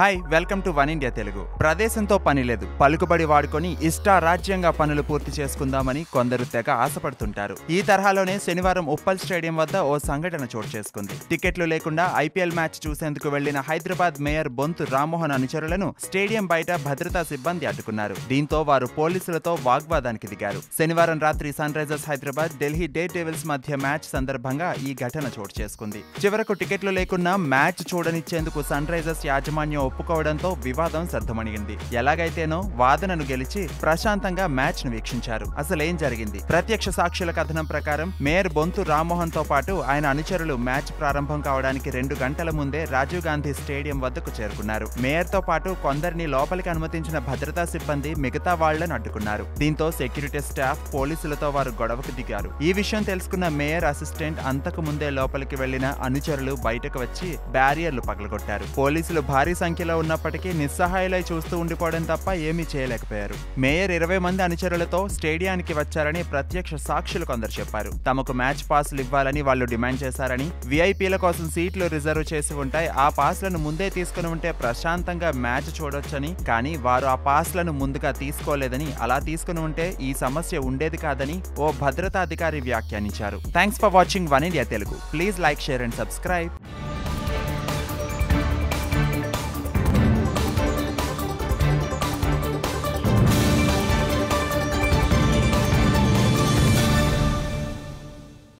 Hi welcome to One India Telugu. ప్రదేశంతో పని లేదు. పలుకుబడి వాడుకొని ఇష్టారాజ్యంగా పనులు పూర్తి చేసుకుందామని కొందరు తెగ ఆశపడుతుంటారు. ఈ తరహాలోనే శనివారం ఉప్పల్ స్టేడియం వద్ద ఓ సంఘటన చోటు చేసుకుంది. టికెట్లు లేకుండా ఐపీఎల్ మ్యాచ్ చూసేందుకు వెళ్ళిన హైదరాబాద్ మేయర్ బొంతు రామ్మోహన్ అనుచరులను స్టేడియం బయట భద్రతా సిబ్బంది అడ్డుకున్నారు. దీంతో వారు పోలీసులతో వాగ్వాదానికి దిగారు. శనివారం రాత్రి Sunrisers Hyderabad Delhi Daredevils మధ్య మ్యాచ్ సందర్భంగా ఈ ఘటన చోటు చేసుకుంది. చివరకు టికెట్లు లేకున్నా మ్యాచ్ చూడనిచ్చేందుకు సన్ రైజర్స్ యాజమాన్యం ఒప్పుకోవడంతో వివాదం సర్దుమణిగింది. ఎలాగైతేనో వాదనను గెలిచి ప్రశాంతంగా మ్యాచ్ను వీక్షించారు. అసలేం జరిగింది? ప్రత్యక్ష సాక్షుల కథనం ప్రకారం మేయర్ బొంతు రామ్మోహన్తో పాటు ఆయన అనుచరులు మ్యాచ్ ప్రారంభం కావడానికి రెండు గంటల ముందే రాజీవ్ గాంధీ స్టేడియం వద్దకు చేరుకున్నారు. మేయర్తో పాటు కొందరిని లోపలికి అనుమతించిన భద్రతా సిబ్బంది మిగతా వాళ్ళను అడ్డుకున్నారు. దీంతో సెక్యూరిటీ స్టాఫ్ పోలీసులతో వారు గొడవకు దిగారు. ఈ విషయం తెలుసుకున్న మేయర్ అసిస్టెంట్ అంతకు ముందే లోపలికి వెళ్ళిన అనుచరులు బయటకు వచ్చి బ్యారియర్లు పగలగొట్టారు. పోలీసులు భారీ సంఖ్య సంఖ్యలో ఉన్నప్పటికీ నిస్సహాయులై చూస్తూ ఉండిపోవడం తప్ప ఏమీ చేయలేకపోయారు. మేయర్ ఇరవై మంది అనుచరులతో స్టేడియానికి వచ్చారని ప్రత్యక్ష సాక్షులు కొందరు చెప్పారు. తమకు మ్యాచ్ పాసులు ఇవ్వాలని వాళ్ళు డిమాండ్ చేశారని విఐపీల కోసం సీట్లు రిజర్వ్ చేసి ఉంటాయి ఆ పాస్లను ముందే తీసుకుని ఉంటే ప్రశాంతంగా మ్యాచ్ చూడొచ్చని కానీ వారు ఆ పాస్లను ముందుగా తీసుకోలేదని అలా తీసుకుని ఉంటే ఈ సమస్య ఉండేది కాదని ఓ భద్రతా అధికారి వ్యాఖ్యానించారు. Thanks for watching One India Telugu. Please like share and subscribe.